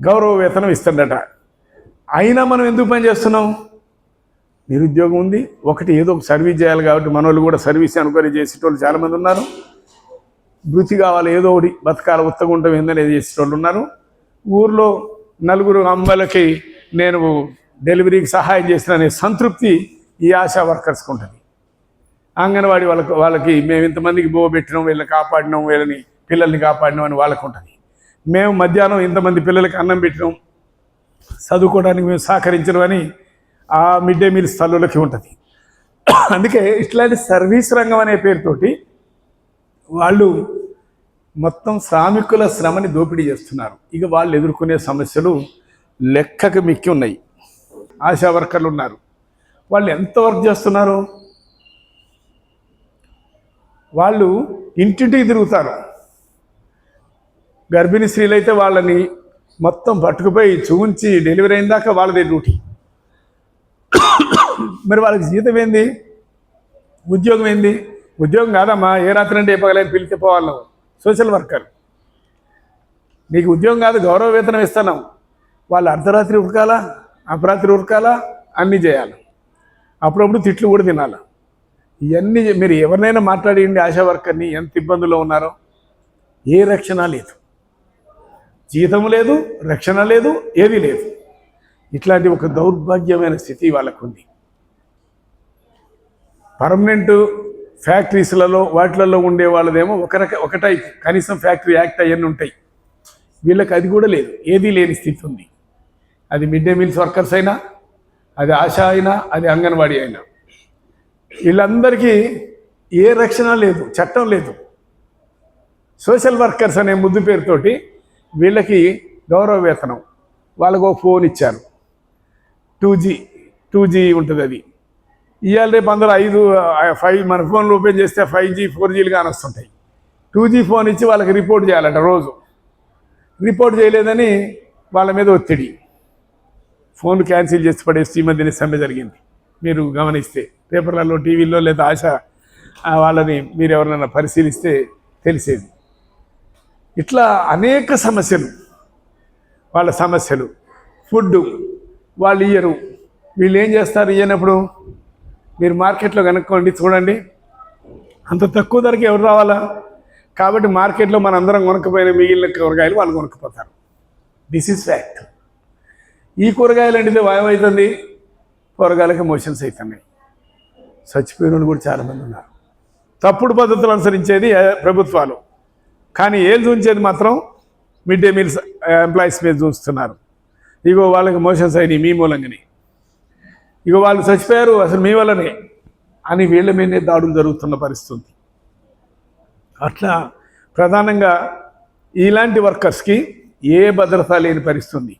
గౌరవ వేతనం ఇస్తుందట అయినా మనం ఎందుకు పని చేస్తున్నాం? నిరుద్యోగం ఉంది. ఒకటి ఏదో ఒక సర్వీస్ చేయాలి కాబట్టి మన వాళ్ళు కూడా సర్వీస్ అనుకొని చేసేటోళ్ళు చాలామంది ఉన్నారు. వృత్తి కావాలి ఏదో ఒకటి బతకాల ఉత్తగుంటం ఏందనేది చేసేటోళ్ళు ఉన్నారు. ఊర్లో నలుగురు అమ్మాయిలకి నేను డెలివరీకి సహాయం చేసిన అనే సంతృప్తి ఈ ఆశా వర్కర్స్కి ఉంటుంది. అంగన్వాడి వాళ్ళకు వాళ్ళకి మేము ఇంతమందికి బో పెట్టినాం వీళ్ళని కాపాడినాం వీళ్ళని పిల్లల్ని కాపాడినాం అని వాళ్ళకు ఉంటుంది. మేము మధ్యాహ్నం ఇంతమంది పిల్లలకి అన్నం పెట్టినాం చదువుకోవడానికి మేము సహకరించడం అని ఆ మిడ్ డే మీల్స్ తల్లులకి ఉంటుంది. అందుకే ఇట్లాంటి సర్వీస్ రంగం అనే పేరుతోటి వాళ్ళు మొత్తం శ్రామికుల శ్రమని దోపిడీ చేస్తున్నారు. ఇక వాళ్ళు ఎదుర్కొనే సమస్యలు లెక్కకు మిక్కి ఉన్నాయి. ఆశా వర్కర్లు ఉన్నారు. వాళ్ళు ఎంత వర్క్ చేస్తున్నారు? వాళ్ళు ఇంటింటికి తిరుగుతారు. గర్భిణీ స్త్రీలు అయితే వాళ్ళని మొత్తం పట్టుకుపోయి చూంచి డెలివరీ అయిన దాకా వాళ్ళదే డ్యూటీ. మరి వాళ్ళకి జీతం ఏంది? ఉద్యోగం ఏంది? ఉద్యోగం కాదమ్మా ఏ రాత్రి అంటే ఏ పగలని పిలిచి పోవాలి సోషల్ వర్కర్. నీకు ఉద్యోగం కాదు గౌరవ వేతనం ఇస్తున్నాం వాళ్ళు అర్ధరాత్రి ఉరకాలా అపరాత్రి ఉరకాలా అన్నీ చేయాలి. అప్పుడప్పుడు తిట్లు కూడా తినాలి. ఇవన్నీ మీరు ఎవరినైనా మాట్లాడియండి ఆశా వర్కర్ని ఎంత ఇబ్బందుల్లో ఉన్నారో. ఏ రక్షణ లేదు. జీతం లేదు రక్షణ లేదు ఏది లేదు. ఇట్లాంటి ఒక దౌర్భాగ్యమైన స్థితి వాళ్ళకు ఉంది పర్మనెంట్ ఫ్యాక్టరీస్లలో వాటిలలో ఉండే వాళ్ళదేమో ఒక రక ఒక టైప్. కనీసం ఫ్యాక్టరీ యాక్ట్ అవన్నీ ఉంటాయి. వీళ్ళకి అది కూడా లేదు. ఏదీ లేని స్థితి ఉంది. అది మిడ్ డే మీల్స్ వర్కర్స్ అయినా అది ఆశ అయినా అది అంగన్వాడీ అయినా. వీళ్ళందరికీ ఏ రక్షణ లేదు చట్టం లేదు. సోషల్ వర్కర్స్ అనే ముద్దు పేరుతోటి వీళ్ళకి గౌరవ వేతనం. వాళ్ళకు ఒక ఫోన్ ఇచ్చారు. టూ జీ టూ జీ ఉంటుంది అది. ఇవాళ రేపు అందరూ ఐదు ఫైవ్ మన ఫోన్లు ఓపెన్ చేస్తే ఫైవ్ జీ ఫోర్ జీలు కానీ వస్తుంటాయి. టూ జీ ఫోన్ ఇచ్చి వాళ్ళకి రిపోర్ట్ చేయాలంట రోజు. రిపోర్ట్ చేయలేదని వాళ్ళ మీద ఒత్తిడి. ఫోన్ క్యాన్సిల్ చేసి పడేసి ఈ మధ్యనే సమ్మె జరిగింది. మీరు గమనిస్తే పేపర్లలో టీవీలో లేదా ఆశ వాళ్ళని మీరు ఎవరినైనా పరిశీలిస్తే తెలిసేది. ఇట్లా అనేక సమస్యలు వాళ్ళ సమస్యలు. ఫుడ్ వాళ్ళు ఇయ్యరు. వీళ్ళు ఏం చేస్తారు? ఇయ్యనప్పుడు మీరు మార్కెట్లో కనుక్కోండి చూడండి. అంత తక్కువ ధరకి ఎవరు రావాలా? కాబట్టి మార్కెట్లో మన అందరం కొనకపోయిన మిగిలిన కూరగాయలు వాళ్ళు కొనుక్కపోతారు దిస్ ఈజ్ ఫ్యాక్ట్ ఈ కూరగాయలు అంటే వాయమవుతుంది కూరగాయలకి మోషన్స్ అవుతున్నాయి చచ్చిపోయిన వాళ్ళు కూడా చాలామంది ఉన్నారు. తప్పుడు పద్ధతులు అనుసరించేది ప్రభుత్వాలు. కానీ ఏం చూంచేది మాత్రం మిడ్ డే మీల్స్ ఎంప్లాయీస్ మీద చూస్తున్నారు ఇగో వాళ్ళకి మోషన్స్ అయినాయి మీ మూలంగానే. ఇగో వాళ్ళు చచ్చిపోయారు అసలు మీ వల్లనే అని వీళ్ళ మీదనే దాడులు జరుగుతున్న పరిస్థితి. అట్లా ప్రధానంగా ఇలాంటి వర్కర్స్కి ఏ భద్రత లేని పరిస్థితి